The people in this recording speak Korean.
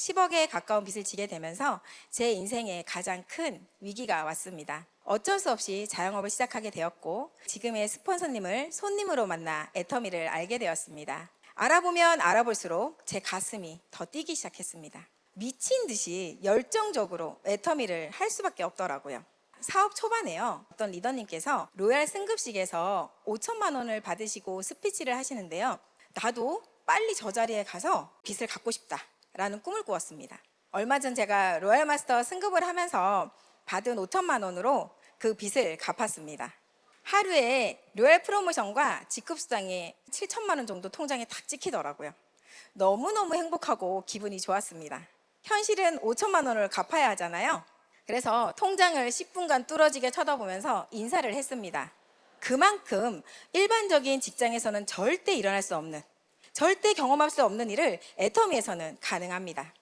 10억에 가까운 빚을 지게 되면서 제 인생에 가장 큰 위기가 왔습니다. 어쩔 수 없이 자영업을 시작하게 되었고 지금의 스폰서님을 손님으로 만나 애터미를 알게 되었습니다. 알아보면 알아볼수록 제 가슴이 더 뛰기 시작했습니다. 미친 듯이 열정적으로 애터미를 할 수밖에 없더라고요. 사업 초반에요. 어떤 리더님께서 로얄 승급식에서 5천만 원을 받으시고 스피치를 하시는데요. 나도 빨리 저 자리에 가서 빚을 갚고 싶다 라는 꿈을 꾸었습니다. 얼마 전 제가 로얄 마스터 승급을 하면서 받은 5천만 원으로 그 빚을 갚았습니다. 하루에 로얄 프로모션과 직급 수당이 7천만 원 정도 통장에 딱 찍히더라고요. 너무너무 행복하고 기분이 좋았습니다. 현실은 5천만 원을 갚아야 하잖아요. 그래서 통장을 10분간 뚫어지게 쳐다보면서 인사를 했습니다. 그만큼 일반적인 직장에서는 절대 일어날 수 없는, 절대 경험할 수 없는 일을 애터미에서는 가능합니다.